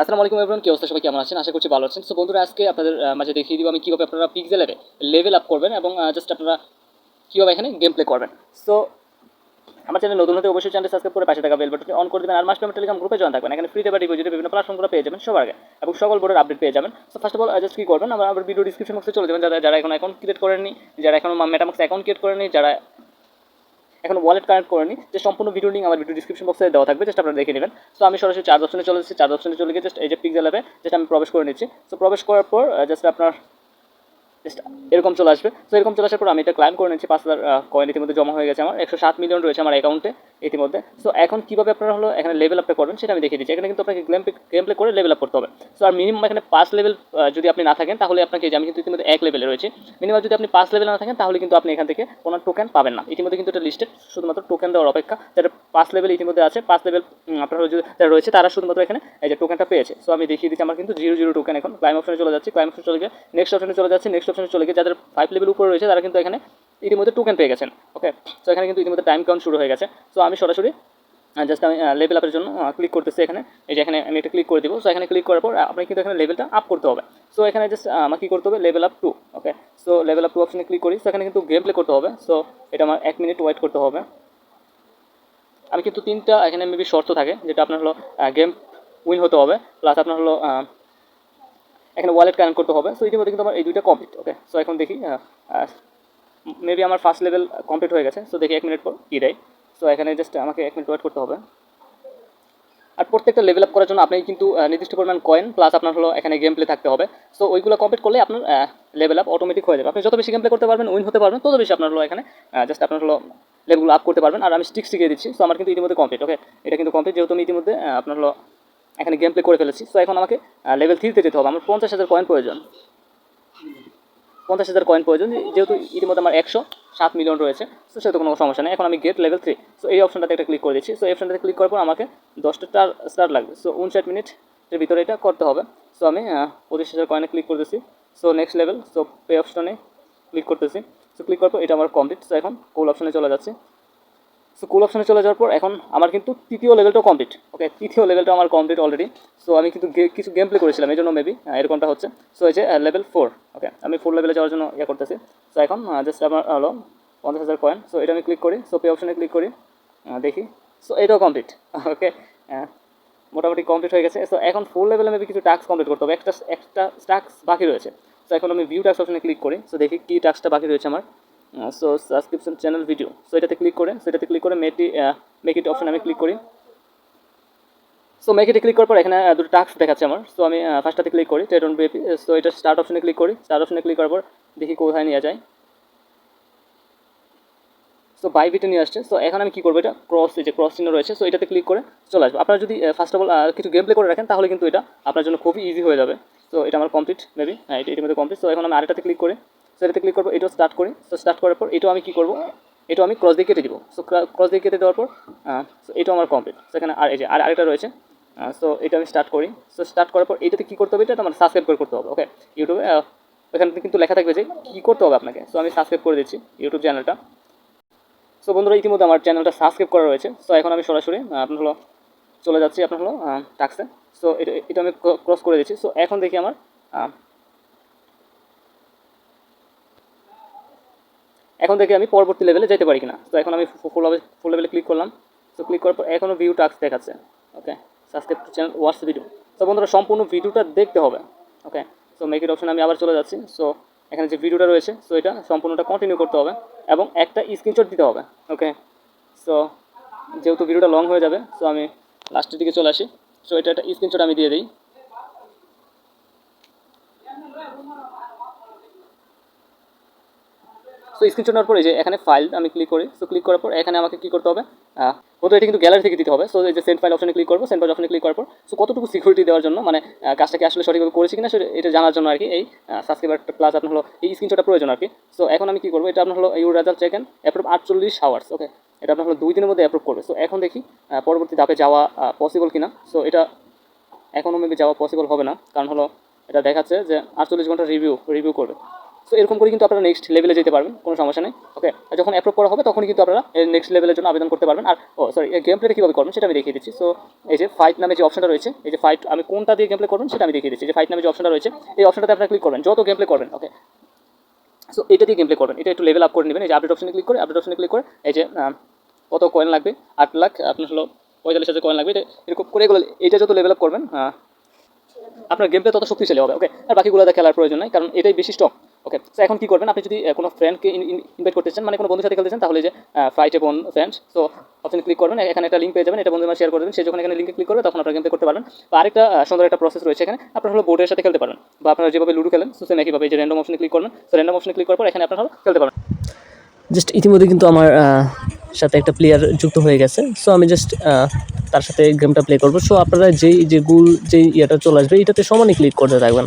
আসসালামু আলাইকুম এভরিওয়ান কি অবস্থা? সবাই কেমন আছেন? আশা করছি ভালো আছেন। সো বন্ধুরা, আজকে আপনাদের মাঝে দেখিয়ে দিব আমি কীভাবে আপনারা পিক্সেলের লেভেল আপ করবেন এবং জাস্ট আপনারা কীভাবে এখানে গেম প্লে করবেন। সো আমার চ্যানেল নতুন হতে অবশ্যই চ্যানেল সাবস্ক্রাইব করে পাশে থাকা বেল বাটনটি অন করে দেবেন আর মাস পেমেন্ট টেলিগ্রাম গ্রুপে জয়েন থাকবেন। এখানে ফ্রিতে বা ডিপোজিটে বিভিন্ন প্ল্যাটফর্মগুলো পেয়ে যাবেন, সবার আগে। এবং সকল বোর্ডের আপডেট পেয়ে যাবেন। So first of all just কী করবেন? আমার আবার ভিডিও ডিসক্রিপশন বক্সে চলে যাবেন। যারা যারা এখন অ্যাকাউন্ট ক্রিয়েট করেননি, যারা এখন মেটামাক্স অ্যাকাউন্ট ক্রিয়েট করেনি যারা এখন ওয়ালেট কানেক্ট করে করেনি যে সম্পূর্ণ ভিডিও লিঙ্ক আমার ভিডিও ডিসক্রিপশন বক্সে দেওয়া থাকবে জাস্ট আপনারা দেখে নেবেন। সো আমি সরাসরি চার্জ অপশনে চলে এসেছি। চার্জ অপশনে চলে গিয়ে জাস্ট এই যে পিক্সেল অ্যাপে যেটা আমি প্রবেশ করে নিচ্ছি। সো প্রবেশ করার পর জাস্ট আপনার জাস্ট এরকম চলে আসবে। তো এরকম চলে আসার পর আমি এটা ক্লাইম করে নিচ্ছি পাঁচ হাজার কয়েন ইতিমধ্যে জমা হয়ে গেছে আমার। একশো সাত মিলিয়ন রয়েছে আমার অ্যাকাউন্টে ইতিমধ্যে। সো এখন কীভাবে আপনারা হলো এখানে লেভেল আপটা করবেন সেটা আমি দেখিয়ে দিচ্ছি। এখানে কিন্তু আপনাকে গেম গেম প্লে করে লেভেল আপ করতে হবে। সো আর মিনিমাম এখানে পাঁচ লেভেল যদি আপনি না থাকেন, তাহলে আপনাকে আমি কিন্তু ইতিমধ্যে এক লেভেলে রয়েছে। মিনিমাম যদি আপনি পাঁচ লেভেল না থাকেন, তাহলে কিন্তু আপনি এখান থেকে কোনো টোকেন পাবেন না। ইতিমধ্যে কিন্তু এটা লিস্টেড শুধুমাত্র টোকেন দেওয়ার অপেক্ষা। পাঁচ লেভেল ইতিমধ্যে আছে, পাঁচ লেভেল আপনারা যারা রয়েছে তারা শুধুমাত্র এখানে, এই যে টোকেনটা পেয়েছে। সো আমি দেখিয়ে দিচ্ছি, আমার কিন্তু জিরো জিরো টোকেন এখন। ক্লাইম অপশনে চলে যাচ্ছি ক্লাইম অপশনে চলে গিয়ে নেক্সট অপশনে চলে যাচ্ছে নেক্সট অপশনে চলে গিয়ে যাদের ফাইভ লেভেল উপরে রয়েছে, তারা কিন্তু এখানে ইতিমধ্যে টোকেন পেয়ে গেছেন ওকে সো এখানে কিন্তু ইতিমধ্যে টাইম কাউন্ট শুরু হয়ে গেছে। সো আমি সরাসরি জাস্ট আমি লেভেল আপের জন্য ক্লিক করতেছি এখানে। এই যে এখানে আমি এটা ক্লিক করে দিব। সো এখানে ক্লিক করার পর আপনি কিন্তু এখানে লেভেলটা আপ করতে হবে। সো এখানে জাস্ট আমাকে কী করতে হবে? Level up two okay so level up two অপশনে ক্লিক করি। সো এখানে কিন্তু গেম প্লে করতে হবে। সো এটা আমার এক মিনিট ওয়েট করতে হবে। আমি কিন্তু তিনটা এখানে মেবি শর্ত থাকে, যেটা আপনার হলো গেম উইন হতে হবে প্লাস আপনার হলো এখানে ওয়ালেট কানেক্ট করতে হবে। সো ইতিমধ্যে কিন্তু আমার এই দুইটা কমপ্লিট ওকে সো এখন দেখি মেবি আমার ফার্স্ট লেভেল কমপ্লিট হয়ে গেছে। সো দেখি এক মিনিট পর কী দেয়। সো এখানে জাস্ট আমাকে এক মিনিট ওয়েট করতে হবে। আর প্রত্যেকটা লেভেল আপ করার জন্য আপনি কিন্তু নির্দিষ্ট পরিমাণ কয়েন প্লাস আপনার হলো এখানে গেম প্লে থাকতে হবে। সো ওইগুলো কমপ্লিট করলে আপনার লেভেল আপ অটোমেটিক হয়ে যাবে। আপনি যত বেশি গেম প্লে করতে পারবেন উইন হতে পারবেন, তত বেশি আপনার হলো এখানে জাস্ট আপনার হলো লেভেলগুলো আপ করতে পারবেন। আর আমি স্টিক শিখিয়ে দিচ্ছি সো আমার কিন্তু ইতিমধ্যে কমপ্লিট ওকে এটা কিন্তু কমপ্লিট যেহেতু আমি ইতিমধ্যে আপনার হলো এখানে গেম প্লে করে ফেলেছি। সো এখন আমাকে লেভেল থ্রিতে যেতে হবে। আমার পঞ্চাশ হাজার কয়েন প্রয়োজন। পঞ্চাশ হাজার কয়েন প্রয়োজন, যেহেতু ইতিমধ্যে আমার একশো সাত মিলিয়ন রয়েছে সো সেহেতু কোনো সমস্যা নেই। এখন আমি গেট লেভেল থ্রি সো এই অপশনটাতে একটা ক্লিক করে দিচ্ছি। সো এই অপশনটাতে ক্লিক করার পর আমাকে দশটা স্টার স্টার লাগবে। সো উনষাট মিনিটের ভিতরে এটা করতে হবে। সো আমি পঁচিশ হাজার কয়েনে ক্লিক করতেছি। So next level so pay অপশনে ক্লিক করতেছি। সো ক্লিক করার পর এটা আমার কমপ্লিট সো এখন কোল অপশনে চলে যাচ্ছে। সো কুল অপশনে চলে যাওয়ার পর এখন আমার কিন্তু তৃতীয় লেভেলটাও কমপ্লিট ওকে তৃতীয় লেভেলটা আমার কমপ্লিট অলরেডি সো আমি কিন্তু কিছু গেম প্লে করেছিলাম, এই জন্য মেবি এরকমটা হচ্ছে। সো যে লেভেল ফোর ওকে আমি ফোর লেভেলে যাওয়ার জন্য ইয়ে করতেছি। সো এখন জাস্ট আমার হলো পঞ্চাশ হাজার কয়েন সো এটা আমি ক্লিক করি। সো পে অপশনে ক্লিক করি। দেখি। সো এটাও কমপ্লিট ওকে মোটামুটি কমপ্লিট হয়ে গেছে। সো এখন ফোর লেভেলে মেবি কিছু টাস্ক কমপ্লিট করতে হবে। একটা একটা টাস্ক বাকি রয়েছে। সো এখন আমি ভিউ টাস্ক অপশনে ক্লিক করি। সো দেখি কী টাস্কটা বাকি রয়েছে আমার। So subscription channel video so এটাতে ক্লিক করে সো এটাতে ক্লিক করে মেটি মেক ইট অপশন আমি ক্লিক করি। সো মেক ইটে ক্লিক করার পর এখানে দুটো টাস্ক দেখাচ্ছে আমার। সো আমি ফার্স্টটাতে ক্লিক করি টেট অন বিএপি সো এটা স্টার্ট অপশনে ক্লিক করি। স্টার্ট অপশনে ক্লিক করার পর দেখি কোথায় নিয়ে যায়। সো বাই বিটে নিয়ে আসছে। সো এখন আমি কী করব এটা? ক্রস যে ক্রস চিহ্ন রয়েছে। সো এটাতে ক্লিক করে চলে আসবে। আপনারা যদি ফার্স্ট অফ অল কিছু গেম প্লে করে রাখেন, তাহলে কিন্তু এটা আপনার জন্য খুবই ইজি হয়ে যাবে। সো এটা আমার কমপ্লিট মেবি হ্যাঁ এটা এটির মধ্যে কমপ্লিট সো এখন আমি আরেকটাতে ক্লিক করি। সো এটাতে ক্লিক করব, এটাও স্টার্ট করি। সো স্টার্ট করার পর এটাও আমি কী করব? এটাও আমি ক্রস দিয়ে কেটে দিব। সো ক্রস দিয়ে কেটে দেওয়ার পর সো এটাও আমার কমপ্লিট সেখানে আর এই যে, আর আরেকটা রয়েছে। সো এটা আমি স্টার্ট করি। সো স্টার্ট করার পর এটাতে কী করতে হবে? এটা আমার সাবস্ক্রাইব করে করতে হবে ওকে ইউটিউবে এখানে কিন্তু লেখা থাকবে যে কী করতে হবে আপনাকে। সো আমি সাবস্ক্রাইব করে দিচ্ছি ইউটিউব চ্যানেলটা সো বন্ধুরা, ইতিমধ্যে আমার চ্যানেলটা সাবস্ক্রাইব করা রয়েছে। সো এখন আমি সরাসরি আপনার হলো চলে যাচ্ছি, আপনার হলো টাক্সে সো এটা এটা আমি ক্রস করে দিচ্ছি। সো এখন দেখি আমার এখন দেখি আমি পরবর্তী লেভেলে যেতে পারি কিনা? তো এখন আমি ফুল ফুল লেভেলে ক্লিক করলাম। সো ক্লিক করার পর এখনও ভিউ টাক্স দেখাচ্ছে। Okay subscribe to channel watch video তো বন্ধুরা, সম্পূর্ণ ভিডিওটা দেখতে হবে। ওকে সো মেক ইট অপশনে আমি আবার চলে যাচ্ছি। সো এখানে যে ভিডিওটা রয়েছে সো এটা সম্পূর্ণটা কন্টিনিউ করতে হবে এবং একটা স্ক্রিনশট দিতে হবে। ওকে সো যেহেতু ভিডিওটা লং হয়ে যাবে সো আমি লাস্টের দিকে চলে আসি। সো এটা একটা স্ক্রিনশট আমি দিয়ে দিই। সো স্ক্রিনশট নেওয়ার পরে যে এখানে ফাইল আমি ক্লিক করি। সো ক্লিক করার পর এখানে আমাকে কী করতে হবে? প্রথমে এটা কিন্তু গ্যালারি থেকে দিতে হবে। সো এই যে সেন্ট ফাইল অপশনে ক্লিক করব সেন্ট ফাইল অপশনে ক্লিক করার পর সো কতটুকু সিকিউরিটি দেওয়ার জন্য মানে কাজটাকে আসলে সঠিকভাবে করেছি কিনা এটা জানার জন্য আর কি এই সাবস্ক্রাইবার প্লাস আপনার হলো এই স্ক্রিনশটটা প্রয়োজন আর কি সো এখন আমি কী করব? এটা আপনার হলো ইউর রেজাল্ট চেকেন অ্যাপ্রুভ আটচল্লিশ আওয়ার্স ওকে এটা আপনার হলো দুই দিনের মধ্যে অ্যাপ্রুভ করবে। সো এখন দেখি পরবর্তী ধাপে যাওয়া পসিবল কিনা। সো এটা এখনও মেবি যাওয়া পসিবল হবে না। কারণ হলো, এটা দেখাচ্ছে যে আটচল্লিশ ঘণ্টা রিভিউ রিভিউ করবে। সো এরকম করে কিন্তু আপনারা নেক্সট লেভেলে যেতে পারবেন, কোনো সমস্যা নেই ওকে যখন অ্যাপ্রুভ করা হবে, তখনই কিন্তু আপনারা নেক্সট লেভেলের জন্য আবেদন করতে পারবেন। আর ও সরি গেম প্লেটা কীভাবে করবেন, সেটা আমি দেখিয়ে দিচ্ছি। সো এই যে ফাইট নামে যে অপশনটা রয়েছে, এই যে ফাইট আমি কোনটা দিয়ে গেম প্লে করবেন, সেটা আমি দেখিয়ে দিচ্ছি। যে ফাইট নামে যে অপশনটা রয়েছে, এই অপশনটাতে আপনারা ক্লিক করবেন, যত গেম প্লে করবেন ওকে সো এটা দিয়ে গেম প্লে করবেন, এটা একটু লেভেল আপ করে নেবেন। এই যে আপডেট অপশনে ক্লিক করে আপডেট অপশনে ক্লিক করে, এই যে কত কয়েন লাগবে? আট লাখ, আপনার হলো পঁয়তাল্লিশ হাজার কয়েন লাগবে। এটা এরকম করে এগুলো এটা যত লেভেল আপ করবেন আপনার গেমটা তত শক্তিশালী হবে ওকে আর বাকিগুলোতে খেলার প্রয়োজন নাই, কারণ এটাই বেশি ওকে তো এখন কি করবেন? আপনি যদি কোনো ফ্রেন্ডকে ইনভাইট করতে চান মানে কোনো বন্ধুর সাথে খেলতে চান, তাহলে যে ফাইটে বোন ফ্রেন্ড সো অপশনে ক্লিক করবেন। এখানে একটা লিঙ্ক পেয়ে যাবেন, এটা বন্ধুরা শেয়ার করে দেবেন। সে যখন এখানে লিঙ্কে ক্লিক করবে, তখন আপনার গেম করতে পারবেন। বা আরেকটা সুন্দর একটা প্রসেস রয়েছে এখানে। আপনার হলো বোর্ডের সাথে খেলতে পারেন, বা আপনারা যেভাবে লুডো খেলেন সো সেম একইভাবে যে র্যান্ডম অপশনে ক্লিক করবেন। সো র্যান্ডম অপশনে ক্লিক করার পর এখানে আপনারা হলো খেলতে পারবেন। জাস্ট ইতিমধ্যে কিন্তু আমার সাথে একটা প্লেয়ার যুক্ত হয়ে গেছে। সো আমি জাস্ট তার সাথে গেমটা প্লে করব। সো আপনারা যেই, যে গুল যেই ইয়েটা চলে আসবে, এটাতে সমানই ক্লিক করতে থাকবেন।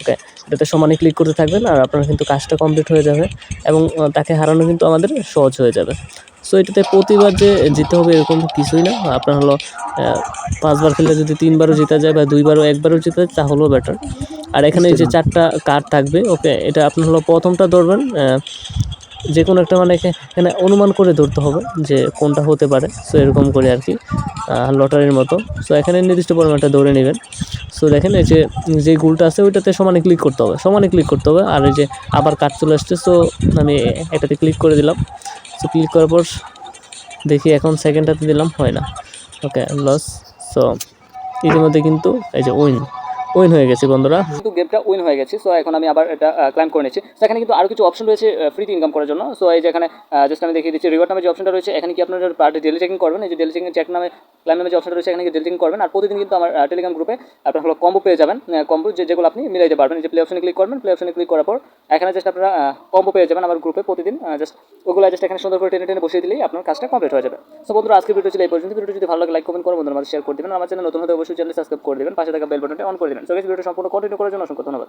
ওকে এটাতে সমানে ক্লিক করতে থাকবেন আর আপনার কিন্তু কাজটা কমপ্লিট হয়ে যাবে এবং তাকে হারানো কিন্তু আমাদের সহজ হয়ে যাবে। সো এটাতে প্রতিবার যে জিতে হবে এরকম কিছুই না। আপনার হলো পাঁচবার খেললে যদি তিনবারও জিতে যায় বা দুইবারও একবারও জিতে যায় তাহলেও বেটার আর এখানে এই যে চারটা কার্ড থাকবে ওকে এটা আপনার হলো প্রথমটা ধরবেন যে কোনো একটা মানে এখানে অনুমান করে ধরতে হবে যে কোনটা হতে পারে। সো এরকম করে আর কি লটারির মতো। সো এখানে নির্দিষ্ট পরিমাণটা ধরে নেবেন। সো দেখেন এই যে যে গুলটা আছে ওইটাতে সমানে ক্লিক করতে হবে, সমানে ক্লিক করতে হবে। আর এই যে আবার কাট চলে আসছে সো আমি এটাতে ক্লিক করে দিলাম। সো ক্লিক করার পর দেখি এখন সেকেন্ডটাতে দিলাম, হয় না। ওকে লস সো ইতিমধ্যে কিন্তু এই যে উইন উইন হয়ে গেছে বন্ধুরা। কিন্তু গেমটা উইন হয়ে গেছে সো এখন আমি আবার এটা ক্লাইম করে নিচ্ছি। তো এখানে কিন্তু আরও কিছু অপশন রয়েছে ফ্রিতে ইনকাম করার জন্য। সো এই যে এখানে জাস্ট আমি দেখিয়ে দিচ্ছি রিওয়ার্ড নামে যে অপশনটা রয়েছে, এখানে কি আপনার পার ডে ডেলি চেকিং করবেন? এই যে ডেলি চেকিং চেক নামে ক্লাইম নামে যে অপশনটা রয়েছে, এখানে কি ডেলি চেকিং করবেন। আর প্রতিদিন কিন্তু আমার টেলিগ্রাম গ্রুপে আপনার হলো কম্বো পেয়ে যাবেন। কম্বো যেগুলো আপনি মিলাইতে পারবেন। যে প্লে অপশনে ক্লিক করবেন প্লে অপশনে ক্লিক করার পর এখানে জাস্ট আপনারা কম্বো পেয়ে যাবেন আমার গ্রুপে প্রতিদিন। জাস্ট ওগুলো জাস্ট এখানে সুন্দর করে টেনে টেনে বসিয়ে দিলেই আপনার কাজটা কমপ্লিট হয়ে যাবে। সো বন্ধুরা, আজকের ভিডিও ছিল এই পর্যন্ত ভিডিও যদি ভালো লাগে লাইক কমেন্ট করে বন্ধুদের মাঝে শেয়ার করে দেবেন। আমার চ্যানেল নতুন হতে অবশ্যই চ্যানেল সাবস্ক্রাইব করে দেবেন। পাশে থাকা বেল বাটনটা অন করে দেবেন। সো ভিডিওটা সম্পূর্ণ কন্টিনিউ করার জন্য অসংখ্য ধন্যবাদ।